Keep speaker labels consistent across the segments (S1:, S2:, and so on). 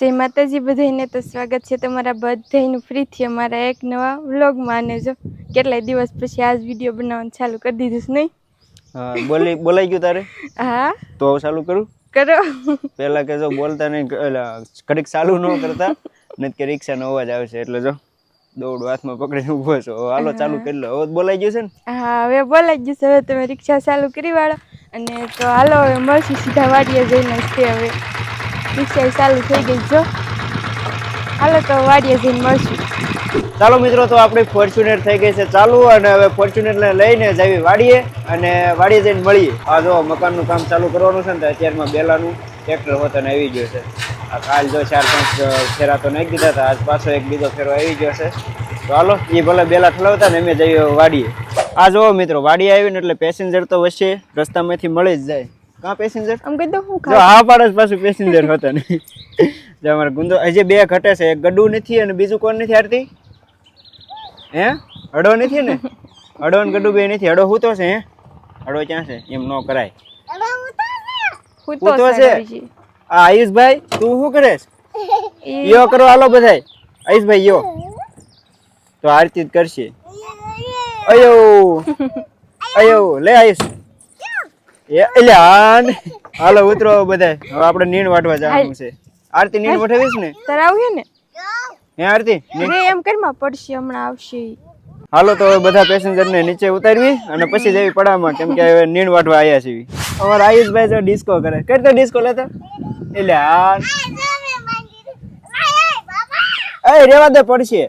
S1: જય માતાજી બધાને તો સ્વાગત છે તમારા બધાનું ફ્રીથી અમારા એક નવા વ્લોગમાં. અને જો કેટલાય દિવસ પછી આ જ વીડિયો બનાવવાનું ચાલુ કરી દીધું છે નહીં?
S2: હા બોલી બોલાઈ ગયું તારે?
S1: હા.
S2: તો ચાલુ કરું?
S1: કરો.
S2: પહેલા કે જો બોલતા નહીં એટલે ઘડીક ચાલુ ન કરતા નથી કે રિક્ષાનો અવાજ આવશે. એટલે જો દોડ હાથમાં પકડીને ઊભો છો. હાલો ચાલુ કરી લો. હવે બોલાઈ ગયું છે ને?
S1: હા હવે બોલાઈ ગયું છે. હવે તમે રિક્ષા ચાલુ કરી વાળો. અને તો હાલો હવે મળશું સીધા વાડીએ જઈને. છે હવે રિક્ષા થઈ ગઈ જો. હાલો તો વાડીએ જઈને મળશું.
S2: ચાલો મિત્રો, તો આપણી ફોર્ચ્યુનર થઈ ગઈ છે ચાલુ અને હવે ફોર્ચ્યુનરને લઈને જવી વાડીએ અને વાડીએ જઈને મળીએ. આ જો મકાનનું કામ ચાલુ કરવાનું છે ને તો અત્યારમાં બેલાનું ટ્રેક્ટર હોતને આવી ગયું છે. આ કાલ જો ચાર પાંચ ફેરા તો નાખી દીધા હતા, આજ પાછો એક બીજો ફેરો આવી ગયો છે. તો હાલો એ ભલે બેલા ઠલાવતા ને અમે જઈએ વાડીએ. આ જો મિત્રો, વાડીએ આવીને એટલે પેસેન્જર તો વચ્ચે રસ્તામાંથી મળી જ જાય. કાં પેસેન્જર
S1: આમ કહી દઉં હું
S2: જો
S1: ખા
S2: હા પાડે પાછું પેસેન્જર હોતા નહીં જો અમારે ગુંદો હજી બે ઘટે છે એક ગડુ નથી અને બીજું કોણ નથી આરતી હે? અડો નથી ને? અડો ને ગડુ બે નથી અડો હું તો છે હે? અડો ક્યાં છે? એમ ન કરાય.
S1: હું
S2: હું તો
S1: તો
S2: છે.
S1: છે?
S2: આ આયુષભાઈ તું શું કરે
S1: ઈ
S2: યો કરો હાલો બધાય. આયુષભાઈ યો. તો આરતી જ કરશે. અયો. અયો લે આયુષ. એ એટલે હાલો ઉતરો બધાય. હવે આપણે નીણ વાટવા જવાનું છે. આરતી નીણ વઠાવીશ ને?
S1: તારે આવીએ ને?
S2: હે આરતી?
S1: રે એમ કરમાં પડશે હમણાં આવશે.
S2: હાલો તો બધા પેસેન્જર ને નીચે ઉતારવી અને પછી જવી પડામાં કેમ કે હવે નીણ વાટવા આવ્યા છીએ. અમારા આયુષભાઈ જો ડિસ્કો કરે. કઈ તો ડિસ્કો લેતા? એટલે હા એ રેવા દે પડશે.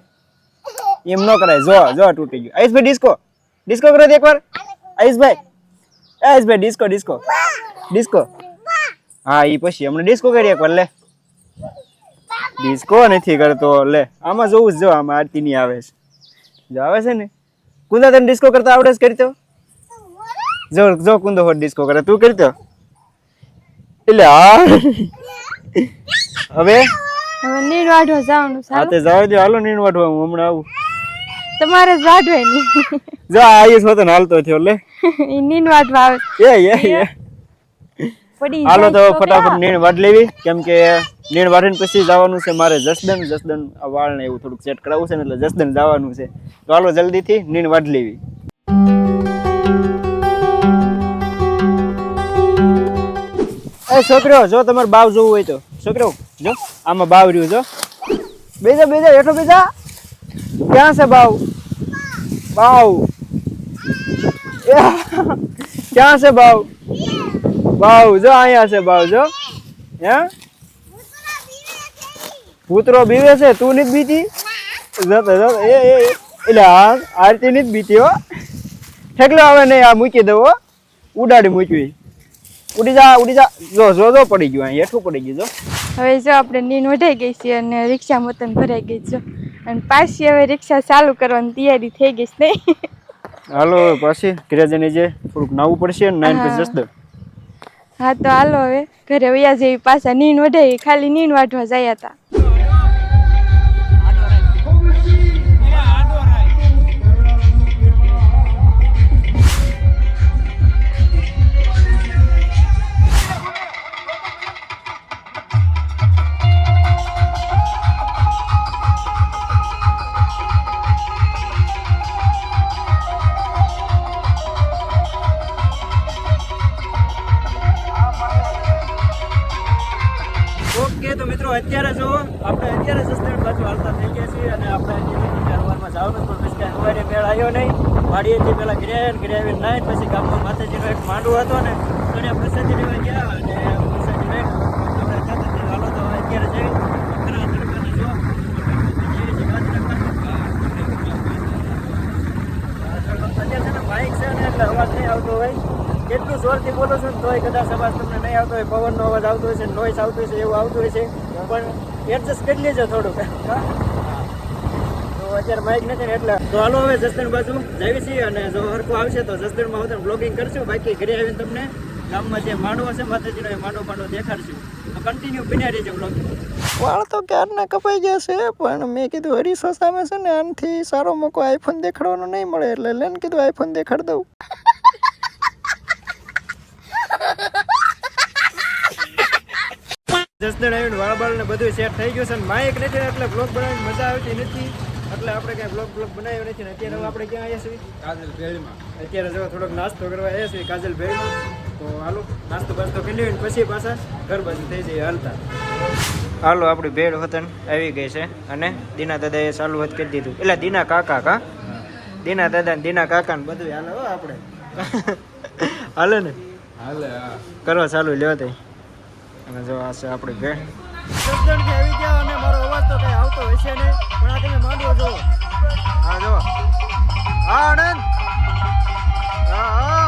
S2: એમ ન કરાય. જો જો તૂટી ગયું. આયુષભાઈ ડિસ્કો ડિસ્કો કરો તો એકવાર. આયુષભાઈ. એ ભાઈ ડિસ્કો ડિસ્કો ડિસ્કો હા એ પછી હમણાં ડિસ્કો કરીએ એકવાર લે. ડિસ્કો નથી કરતો લે. આમાં જોવું જ જો આમાં આરતી ની આવે છે. જો આવે છે ને? કુંદા તને ડિસ્કો કરતા આવડે છે કરતો જો જો કુંદો હોટ ડિસ્કો કરે તું કરતો એટલે હા હવે?
S1: હવે નીણ વાઢવા જવાનું
S2: હા તે જવા દો હાલો નીણ હું હમણાં આવું.
S1: તમારે વાઢવાય નહીં
S2: જો આયુષ હોતો ને હાલતો થયો લે.
S1: નીન નીણ વાઢવા
S2: એ એ
S1: પડી
S2: હાલો તો ફટાફટ નીણ વાટ લેવી. કેમ કે નીણ વાટીને પછી જવાનું છે મારે જસદન જસદન આ વાળ ને એવું થોડુંક સેટ કરાવવું છે ને એટલે જસદન જવાનું છે. તો હાલો જલ્દીથી નીણ વાટ લેવી. એ છોકરો જો તમારે બાવ જોવું હોય તો. છોકરો જો આમાં બાવ રહ્યું જો. બેજા બેજા એટલો બેજા. ક્યાં છે બાવ? બાવ. ક્યાં છે ભાવ? ભાવ જો અહીંયા છે ભાવ જો. હે? કૂતરો બીવે છે, તું નથી બીતી? એ. એટલે હા આરતી નથી બીતી હો. ઠેકલો આવે નહીં, આ મૂકી દઉં ઉડાડી મૂકવી. ઉડી જા ઉડી જા. જો જો જો પડી ગયું અહીંયા, હેઠું પડી ગયું જો.
S1: હવે જો આપણે નીન વઢાઈ ગઈ છે અને રિક્ષા મતન ભરાઈ ગઈ છે. અને પાછી હવે રિક્ષા ચાલુ કરવાની તૈયારી થઈ ગઈ છે નહીં.
S2: હાલો હવે પાછી ઘરે જઈને જે થોડુંક નાવું પડશે ને નાઈન
S1: હા.
S2: પછી જસ
S1: હા તો હાલો હવે. ઘરે વયા જેવી પાછા. નીન વઢાઈ ખાલી નીન વાઢવા જાય હતા
S2: જવાનું પણ પછી સવારે મેળ આવ્યો નહીં. વાડીએથી પહેલા ઘરે ઘરે આવીને પછી ગામમાં માતાજીનો એક માંડવો હતો ને તો એને પ્રસાદી લેવા ગયા અને પ્રસાદી લઈને આપણે અત્યારે જઈ ખરા તડકાને અત્યારે છે બાઇક છે ને એટલે અવાજ નહીં આવતો હોય. કેટલું જોરથી બોલો છો ને તોય કદાચ અવાજ તમને નહીં આવતો હોય. પવનનો અવાજ આવતો હોય છે નોઈસ આવતો હોય છે, એવું આવતું હોય છે. પણ એડજસ્ટ કરી લેજો થોડુંક. તો અત્યારે માઇક નથી ને એટલે. તો હાલો હવે જસદણ બાજુ જઈએ છીએ અને જો હરખું આવશે તો જસદણમાં આવતા બ્લોગિંગ કરશું. બાકી ઘરે આવીને તમને ગામમાં જે માંડવો છે માતાજીનો એ માંડો માંડો દેખાડશું. તો કન્ટિન્યુ બન્યા રહેજો બ્લોગિંગ
S3: વાળ તો ક્યારના કપાઈ ગયા છે પણ મેં કીધું હરીશો સામે છે ને આનાથી સારો મોકો આઈફોન દેખાડવાનો નહીં મળે એટલે લઈને કીધું આઈફોન દેખાડ દઉં.
S2: જસદણ આવીને વાળ બાળ ને બધું સેટ થઈ ગયું છે માઇક નથી એટલે બ્લોગ બનાવવાની મજા આવતી નથી. એટલે આપણે કાંઈ બ્લોગ બ્લોગ બનાવ્યો નથી ને અત્યારે આપણે ક્યાં આવ્યા છીએ? કાજલ ભેળમાં. અત્યારે જો થોડોક નાસ્તો કરવા આવ્યા છીએ કાજલ ભેળમાં. તો હાલો નાસ્તો બાસ્તો કરી લઈએ ને પછી પાછા ઘર બાજુ થઈ જઈએ હાલતા. હાલો આપણી ભેળ વતન આવી ગઈ છે અને દીના દાદાએ ચાલુ વાત કરી દીધું. એટલે દીના કાકા કા? દીના દાદા ને દીના કાકા ને બધું હાલે હો આપણે. હાલે ને?
S4: હાલે હા.
S2: કરવા ચાલુ લેવા તે. અને જો આ છે આપણી ભેળ. આવી ગયા અને મારો અવાજ તો કઈ આવતો હશે નહીં, પણ આ તમે માંડવો જો હા જો હા આનંદ હા હા.